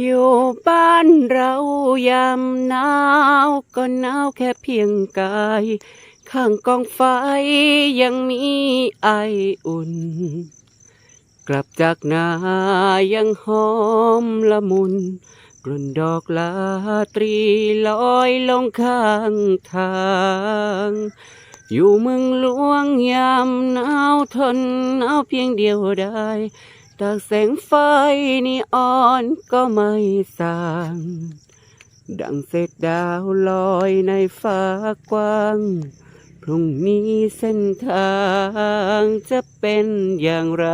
อยู่บ้านเรายามหนาวก็หนาวแค่เพียงกาย ข้างกองไฟยังมีไออุ่น กลับจากนายังหอมละมุน กลุ่นดอกลาตรีลอยลงข้างทาง อยู่เมืองหลวงยามหนาวทนหนาวเพียงเดียวได้ ตากแสงไฟนีออนก็ไม่สางดังเศษดาวลอยในฟ้ากว้าง พรุ่งนี้เส้นทางจะเป็นอย่างไร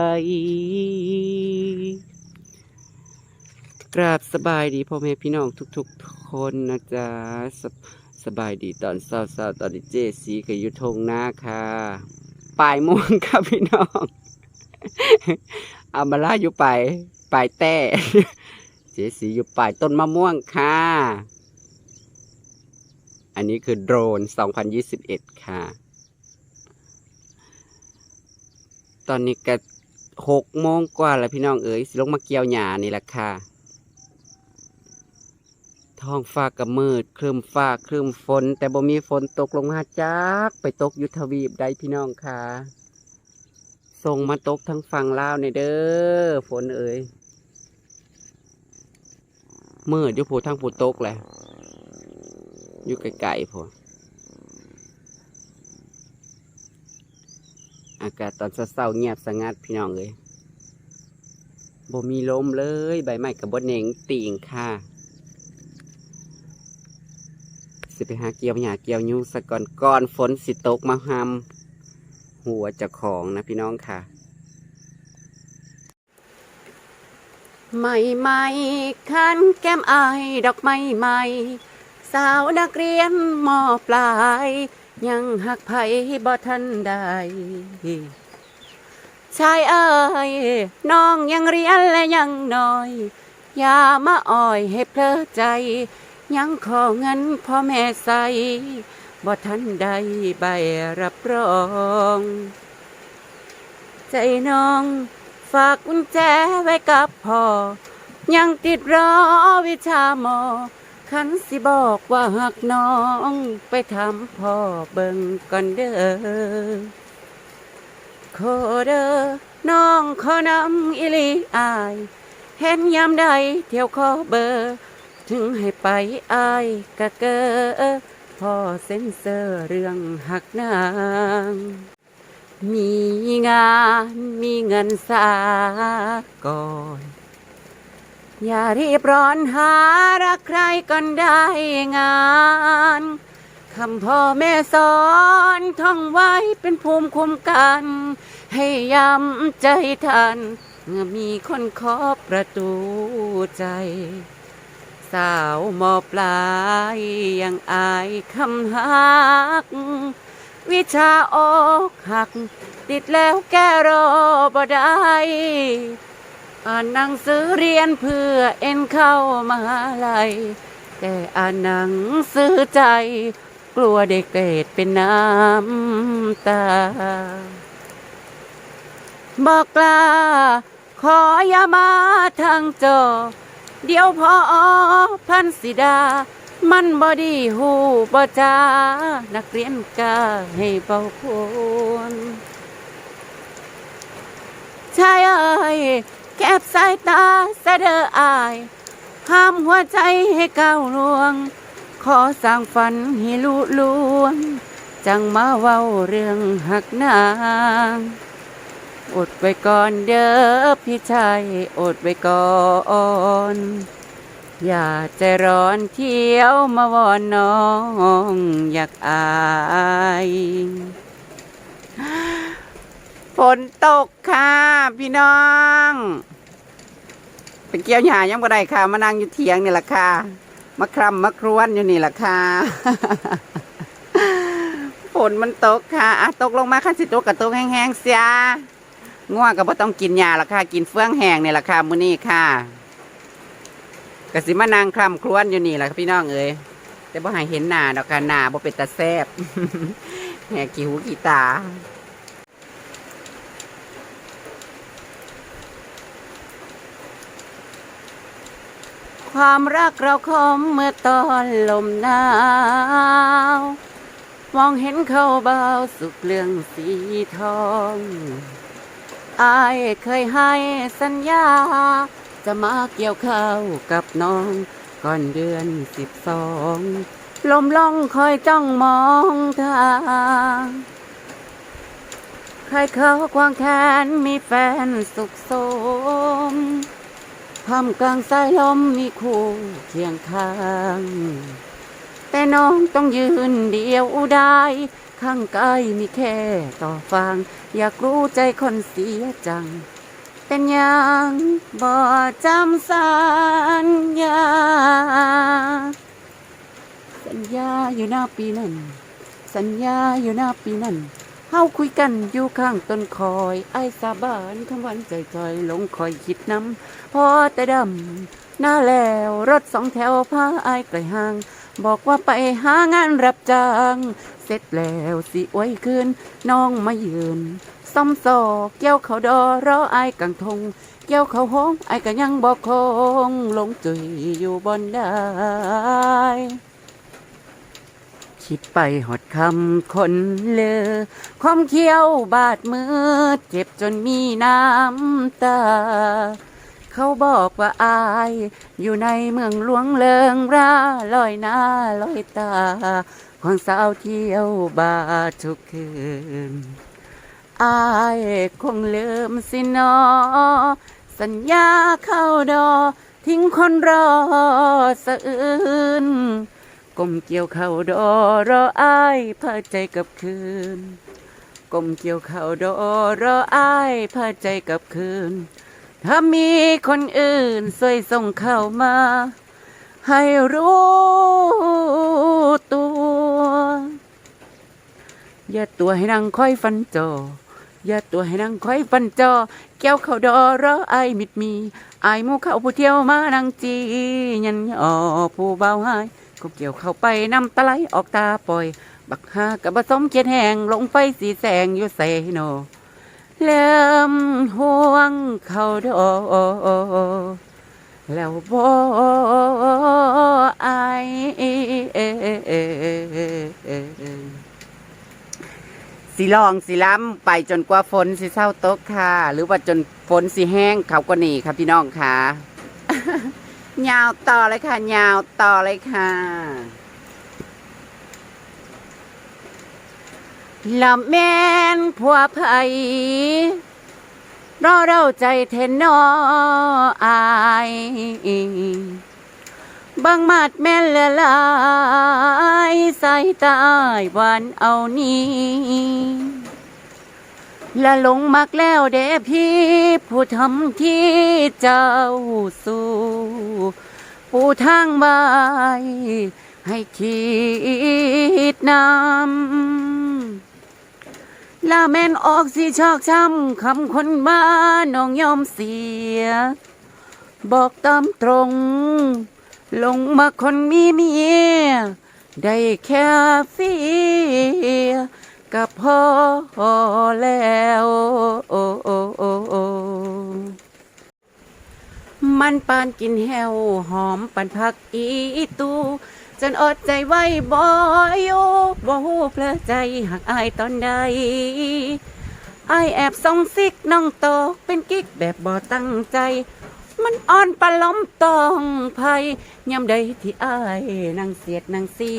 กราบสบายดีพ่อแม่พี่น้องทุกๆคนนะจ๊ะสบสบายดีตอนเศร้าๆตอนเจสีกับยุทงหน้าค่ะปลายโม่วงครับพี่น้อง อามาล่าอยู่ปลายปลายแต่ เจสีอยู่ปลายต้นมะม่วงค่ะ อันนี้คือโดรน 2021 ค่ะ ตอนนี้ก็หกโมงกว่าแล้วพี่น้องเอ๋ยสิลงมาเกี่ยวหญ้านี่แหละค่ะ ท้องฟ้าก็มืดครึมฟ้าครึมฝน แต่บ่มีฝนตกลงมาจักไปตกยุทธวีปใดพี่น้องค่ะ ส่งมาตกทั้งฝั่งลาวในเด้อฝนเอ๋ยเมืดอยู่ผู้ทั้งผู้ตกแหละอยู่ไกลๆพออากาศตอนเศร้าเงียบสงัดพี่น้องเลยบ่มีลมเลยใบไม้กับบดเหน่งติ่งค่ะ สิไปหาเกี่ยวหญ้าเกี่ยวยุงสะก่อนก่อนฝนสิตกมาหำ หัวจะของนะพี่น้องค่ะ ไม่ไม่คันแก้มอายดอกไม้ใหม่สาวนักเรียนมอปลาย ยังหักไผบ่ทันได้ชายเอ้ยน้องยังเรียนและยังน้อย อย่ามาอ่อยให้เพลอใจ ยังขอเงินพ่อแม่ใส่ บ่ทันได้ใบรับรอง ใจน้อง ฝากกุญแจไว้กับพ่อ ยังติดรอวิชาหมอ ขันสิบอกว่าหักน้องไปทำพ่อเบิ่งก่อนเด้อโคเด้อน้องขอนำอิลีอาย เห็นยามใดเที่ยวขอเบอร์ ถึงให้ไปอายกะเกอ พ่อเซ็นเซอร์เรื่องหักนาง มีงานมีเงินสาก่อน อย่ารีบร้อนหารักใครก่อนได้งานคำพ่อแม่สอนท่องไว้เป็นภูมิคุ้มกัน ให้ย้ำใจทันเมื่อมีคนเคาะประตูใจ สาวมอปลายยังอายคำหัก วิชาอกหัก ติดแล้วแก้รอบ่ได้อ่านหนังสือเรียนเพื่อเอ็นเข้ามาลัยแต่อ่านหนังสือใจ กลัวเด็กเกรดเป็นน้ำตา บอกลาขออย่ามาทางจอ เดี๋ยวพอพันสิดา มันบอดีหูบอจานักเรียนกาให้เบาควรชายเอ้ยแคบสายตาเสะเดออายห้ามหัวใจให้ก้าวลวง ขอสร้างฝันให้ลุลวงจังมาเว้าเรื่องหักนาง อดไว้ก่อนเด้อพี่ชายอดไว้ก่อนอย่าใจร้อนเที่ยวมาวอนน้องอยากอายฝนตกค่ะพี่น้องไปเกี่ยวหญ้ายังบ่ได้ค่ะ มานั่งอยู่เถียงนี่แหละค่ะมาครำมาครวนอยู่นี่แหละค่ะฝนมันตกค่ะอะตกลงมาขั้นสิตกกับตกแห้งๆเสีย ง่วงก็บ่ต้องกินยาละค่ะ กินเฟื่องแห้งนี่ละค่ะมื้อนี้ค่ะกสิมานั่งคลำครวนอยู่นี่แหละพี่น้องเอ้ยแต่บ่ให้เห็นหน้าดอกค่ะหน้าบ่เป็นตาแซบแหกกี่หูกี่ตาความรักเราคมเมื่อตอนลมหนาว มองเห็นเขาเบาสุกเรื่องสีทอง อายเคยให้สัญญา จะมาเกี่ยวข้าวกับน้อง ก่อนเดือนสิบสองลมล่องคอยจ้องมองทางใครเขาควางแขนมีแฟนสุขสมทำกลางสายลมมีคู่เคียงข้าง แต่น้องต้องยืนเดียวได้ ข้างกายมีแค่ต่อฟัง อยากรู้ใจคนเสียจัง เป็นยังบ่จำสัญญา สัญญาอยู่หน้าปีนั้น สัญญาอยู่หน้าปีนั้นเฮาคุยกันอยู่ข้างต้นคอยไอ้ายสาบานคำวันใจจอยลงคอยคิดน้ำพอแต่ดำหน้าแล้วรถสองแถวพาไอ้ไกลห่าง บอกว่าไปหางานรับจ้าง เสร็จแล้วสิไว้คืนน้องมายืนซ้ำซอกเกี่ยวเขาดอรอไอ้กังทงเกี่ยวเขาห้องไอ้ายก็ยังบอกคงลงจุยอยู่บนได้คิดไปหอดคำคนเลอความเขี้ยวบาดมือเจ็บจนมีน้ำตา เขาบอกว่าอาย อยู่ในเมืองหลวงเลิงราลอยหน้าลอยตา ของสาวเที่ยวบาร์ทุกคืนอายคงลืมสินอ สัญญาเข้าดอ ทิ้งคนรอสะอื่นก้มเกี่ยวเข่าดอรออายพาใจกับคืนก้มเกี่ยวเข่าดอรออายพาใจกับคืน ถ้ามีคนอื่นช่วยส่งเข้ามา ให้รู้ตัว อย่าตัวให้นั่งคอยฟันจอ อย่าตัวให้นั่งคอยฟันจอ แก้วเขาดอรอไอมิดมีไอหมูเขาผู้เที่ยวมานั่งจียันยอผู้เบาหายก็เกี่ยวเข้าไปนำตะไลออกตาปล่อย บักฮากับผสมเขียดแหงลงไฟสีแสงอยู่เซโน เริ่มห่วงเขาดอแล้วบ่ไอสิลองสิล้ำไปจนกว่าฝนสิเศร้าตกค่ะ หรือว่าจนฝนสิแห้งเขาก็หนีครับพี่น้องค่ะยาวต่อเลยค่ะ ยาวต่อเลยค่ะ ลำแม่นผัวไผ่รอเราใจเทนนออายบางมาดแม่นละลายใส่ตาอ้ายหวานเอานี้ละหลงมักแล้วเด้พี่ผู้ทำที่เจ้าสู่ปูทางบให้คิดนำ ลาแม่นออกสิชอกช้ำคำคนบ้าน้องยอมเสีย บอกตามตรง ลงมาคนมีเมีย ได้แค่เฟียกับพ่อแล้วมันปานกินแหวหอมปันผักอีตู จนอดใจไว้บ่อยู่บ่ฮู้เพลอใจหักอายตอนใดอายแอบส่องซิกน้องโตเป็นกิ๊กแบบบ่ตั้งใจ มันอ่อนปลาล้มตองไผยยามใดที่อายนั่งเสียดนั่งสี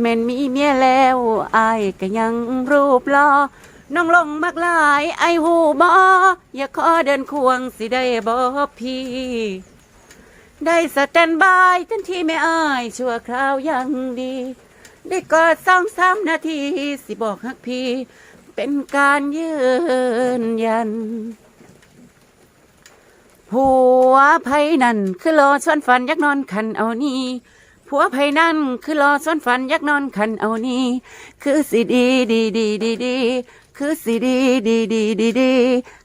แม่นมีเมียแล้วอายก็ยังรูปรอน้องลงมากหลายไอหูบออย่าขอเดินควงสิได้บอพี่ ได้สแตนบายทันทีไม่อายชั่วคราวยังดี ได้กอดสองสามนาที สิบอกฮักพี่ เป็นการยืนยัน ผัวไผนั่น คือรอชวนฝัน อยักนอนคันเอานี่ผัวไผนั่น คือรอชวนฝัน อยักนอนคันเอานี่คือสิดีดีดีดีดี คือสิดีดีดีดีดี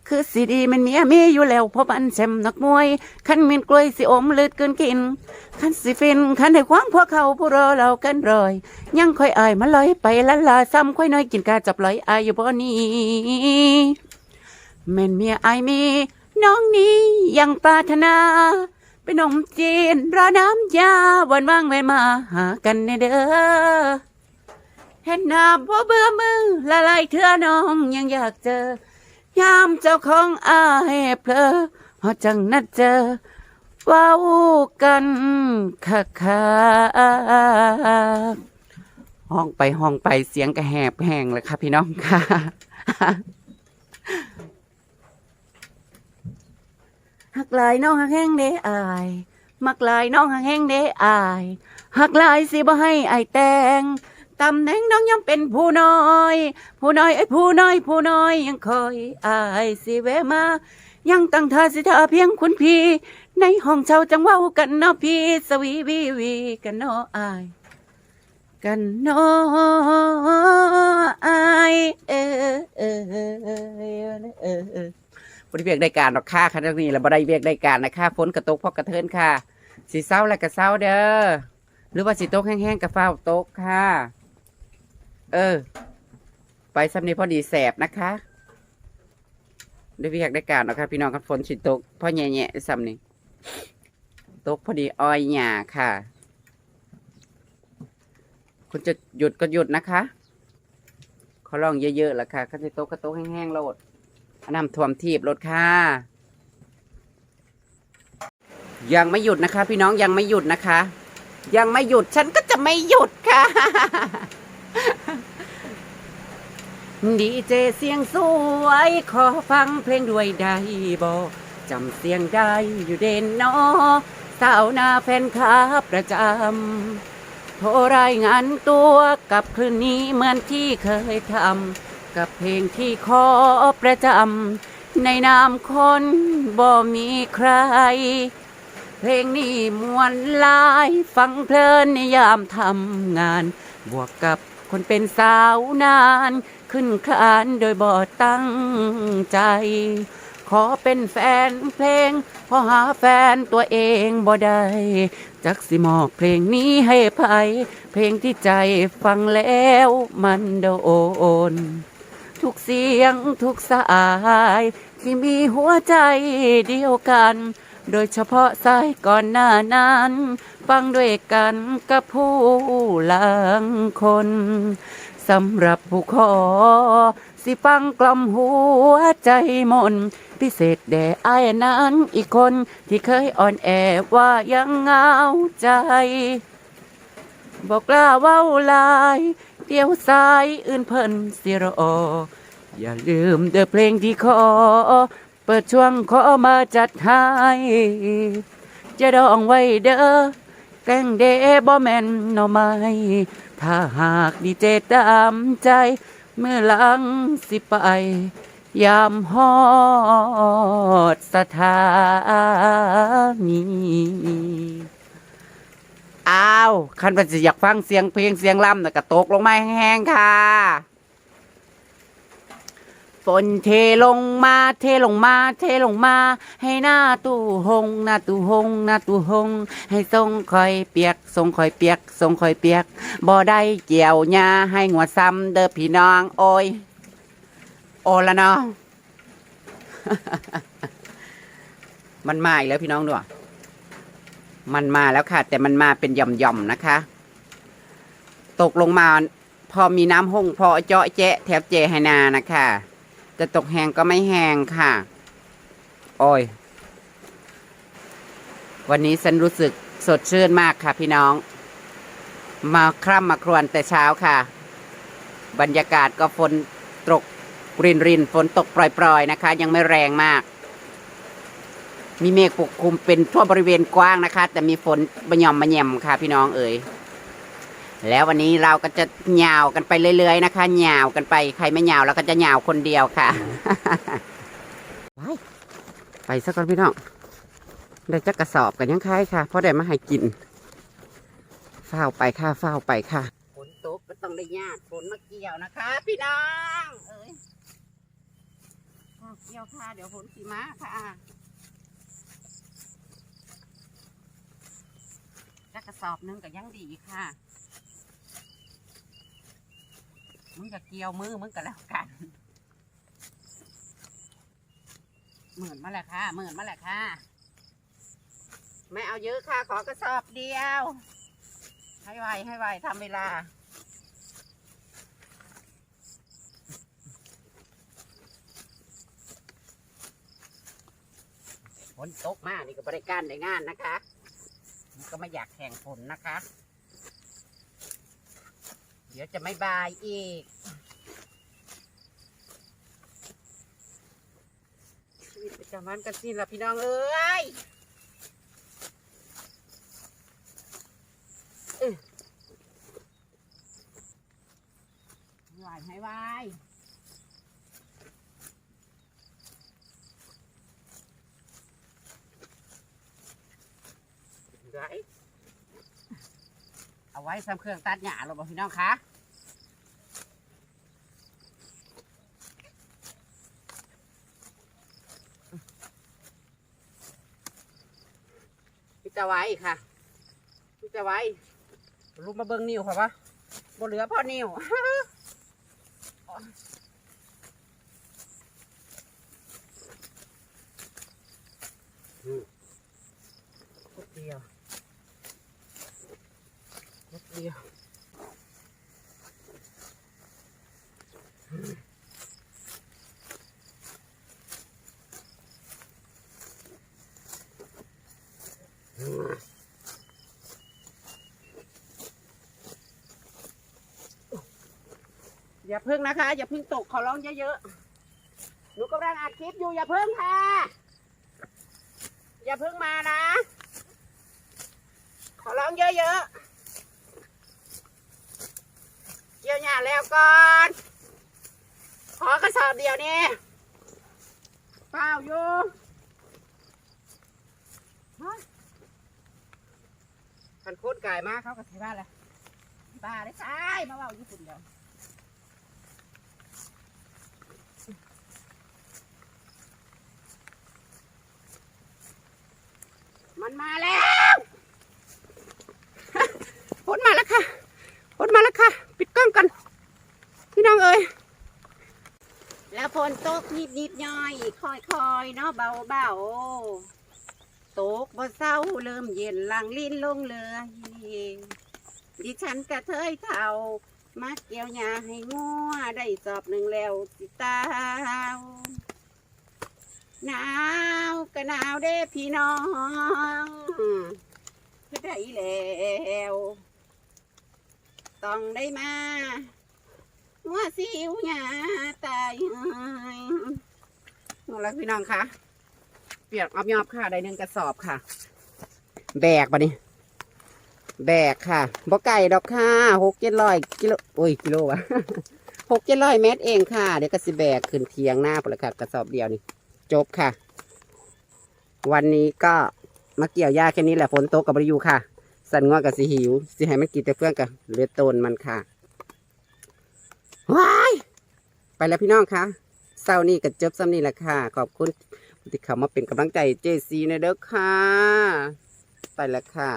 คือสิดีมันเมียมีอยู่แล้วเพราะบันแชมนักมวยขันมินกล้วยสิอมลือดเกินกินขันสิฟินขันให้คว้างพวกเขาผู้รอเรากันรอย ยังค่อยอายมาลอยไปละลาซ้ำค่อยน้อยกินกาจับลอยอายอยู่บ่นี้แม่นเมียอายมี น้องนี้ยังปรารถนาเป็นนมจีนรอน้ำยาวันว่างแวะมาหากันแน่เด้อ เห็นหน้าบ่เบื่อมือละลายเถื่อน้องยังอยากเจอ ยามเจ้าของอายเพลอพอจังนัดเจอว้าวกันคักคักห้องไปห้องไปเสียงกระแหบแห้งเลยค่ะพี่น้องค่ะหักลายน้องหักแห้งเด้อาย มักลายน้องหักแห้งเด้อายหักลายสิบ่ให้อายแต่ง ตำแหน่งน้องยังเป็นผู้น้อย ผู้น้อยไอ้ผู้น้อยผู้น้อยยังคอยอายสิแวะมา ยังตั้งท่าสิท่าเพียงคุณพี่ ในห้องเช่าจังเว้ากันเนาะพี่สวีวีวีกันเนาะอาย กันเนาะอายเออเออเออเออเออเออบ่ไดเวียกได้การดอกค่าค่ะตรงนี้แล้วบ่ไดเวียกได้การนะคะฝนกระตกพอกระเทินค่ะสิเศร้าแล้วก็เศร้าเด้อหรือว่าสิตกแห้งๆก็ฟ้าวตกค่ะ เออ ไปสำนี้พอดีแสบนะคะได้เวียกได้การดอกค่ะพี่น้องกันฝนสิตกพ่อแย่ๆสำนี้ตกพอดีอ้อยหญ้าค่ะ คุณจะหยุดก็หยุดนะคะเขาลองเยอะๆแล้วค่ะเขาจะตกก็ตกแห้งๆโลดน้ำท่วมทีบรถค่ะยังไม่หยุดนะคะ พี่น้องยังไม่หยุดนะคะ ยังไม่หยุดฉันก็จะไม่หยุดค่ะ ดีเจเสียงสวย ขอฟังเพลงด้วยได้บอจำเสียงได้อยู่เด่นนอสาวหน้าแฟนคลับประจำโทรรายงานตัวกับคืนนี้เหมือนที่เคยทำกับเพลงที่ขอประจำในนามคนบ่มีใคร เพลงนี้มวนลายฟังเพลินในยามทำงาน บวกกับ คนเป็นสาวนาน ขึ้นคานโดยบ่ตั้งใจ ขอเป็นแฟนเพลงพอหาแฟนตัวเองบ่ได้จักสิมอบเพลงนี้ให้ไผเพลงที่ใจฟังแล้วมันโดน ทุกเสียงทุกสาย ที่มีหัวใจเดียวกัน โดยเฉพาะสายก่อนหน้านั้น ฟังด้วยกันกับผู้หลังคนสำหรับผู้ขอ สิฟังกล่อมหัวใจมน พิเศษแด่ไอ้นั้นอีกคนที่เคยอ่อนแอว่ายังเงาใจ บอกกล้าเว้าลาย เดียวสายอื่นเพิ่นสิรอ อย่าลืมเด้อเพลงที่ขอ เปิดช่วงขอมาจัดให้จะดองไว้เด้อแกงเดบ่แมนหน่อไม้ถ้าหากดีเจตามใจ เมื่อหลังสิไป ยามฮอดสถานีอ้าว คันเป็นสิอยากฟังเสียงเพลงเสียงล่ำน่ะก็ตกลงมาแห้งๆค่ะ ฝนเทลงมาเทลงมา เทลงมา ให้หน้าตู้หงหน้าตู้หงหน้าตู้หง ให้ทรงคอยเปียกทรงคอยเปียกทรงคอยเปียกบ่ได้เกี่ยวหญ้าให้งัวซ้ำเด้อพี่น้อง โอ้ยโอละเนาะมันมาอีกแล้วพี่น้องด้วยมันมาแล้วค่ะ แต่มันมาเป็นหย่อมๆนะคะ ตกลงมาพอมีน้ำหงพอเจาะแจ๊ะแถบเจให้นานะคะ จะตกแหงก็ไม่แหงค่ะ โอ้ย วันนี้ฉันรู้สึกสดชื่นมากค่ะพี่น้อง มาคร่ำมาครวญแต่เช้าค่ะ บรรยากาศก็ฝนตกรินรินฝนตกปล่อย ๆ นะคะ ยังไม่แรงมาก มีเมฆปกคลุมเป็นทั่วบริเวณกว้างนะคะ แต่มีฝนบะหย่อมบะแยมค่ะพี่น้องเอ๋ย แล้ววันนี้เราก็จะเหยาวกันไปเรื่อยๆนะคะเหยาวกันไปใครไม่เหยาวเราก็จะเหยาวคนเดียวค่ะ ไปไปสักก่อนพี่น้องได้จักกระสอบกันยังคายค่ะเพราะได้มาให้กินเฝ้าวไปค่ะเฝ้าวไปค่ะฝนตกก็ต้องได้ญาติฝนมาเกี่ยวนะคะ พี่น้องเอ้ยอ้าวเกี่ยวค่ะ เดี๋ยวฝนสีมาค่ะจักกระสอบหนึงก็ยังดีค่ะ มึงจะเกี่ยวมือมึงก็แล้วกันหมื่นมาแหละค่ะหมื่นมาแหละค่ะ ไม่เอาเยอะค่ะ ขอกระสอบเดียว ให้ไวให้ไวทำเวลาฝนตกมากนี่ก็บริการได้งานนะคะ ก็ไม่อยากแข่งฝนนะคะ เดี๋ยวจะไม่บายอีก ชีวิตประจำวันกันสิละพี่น้องเอ้ยเอ้ยให้ไวให้ไหวไหวเอา ไว้สำเครื่องตัดหญ้าเราบอพี่น้องคะพี่จะไว้ค่ะพี่จะไว้รูปมาเบิ้งนิ้วค่ะวะบ่เหลือพ่อนิ้วอืมเดียว เดียวอย่าพึ่งนะคะ อย่าพึ่งตกขอร้องเยอะๆ หนูกำลังอัดคลิปอยู่อย่าพึ่งค่ะ อย่าพิ่งมานะ ขอร้องเยอะๆ เกี่ยวหญ้าแล้วก่อน ขอกระสอบเดียวนี่เปล่าอยู่ฮะคันโคตรไก่มากเขากับที่บ้านเลยบ้าได้ใช่มาว่าญี่ปุ่นเดียวมันมาแล้วฝนมาแล้วค่ะ ฝนมาแล้วค่ะ ปิดกล้องกันพี่น้องเอ้ยแล้วฝนตกนิดนิดๆย่อยค่อยค่อยๆเนาะเบาเบาๆตกบ่เศร้าเริ่มเย็นหลังลิ้นลงเลยดิฉันกระเทยเท่ามาเกี่ยวหญ้าให้งัวได้สอบหนึ่งแล้วสิตาวหนาวก็หนาวเด้พี่น้องคือได้แล้ว ต้องได้มาว่าสิวหยาตายหมดแล้วพี่น้องคะเปียกอบยอบค่ะได้หนึ่งกระสอบค่ะ แบกปะนี่แบกค่ะบ่ไก่ดอกค่ะหกเจ็ดร้อยกิโลโอ้ยกิโลวะหกเจ็ดร้อยเมตรเองค่ะ เดี๋ยวก็สิแบกขึ้นเทียงหน้าไปเลยค่ะกระสอบเดียวนี่ จบค่ะ วันนี้ก็มาเกี่ยวหญ้าแค่นี้แหละฝนตกกับบริยูค่ะ สันงอกับสีหิวสีให้มันกินแต่เฟื่องกับเลือดต้นมันค่ะว้ายไปแล้วพี่น้องคะเศร้านี่กับจบซ้ำนี่แหละค่ะ ขอบคุณที่เขามาเป็นกำลังใจเจซีนะเด้อค่ะ ไปแล้วค่ะ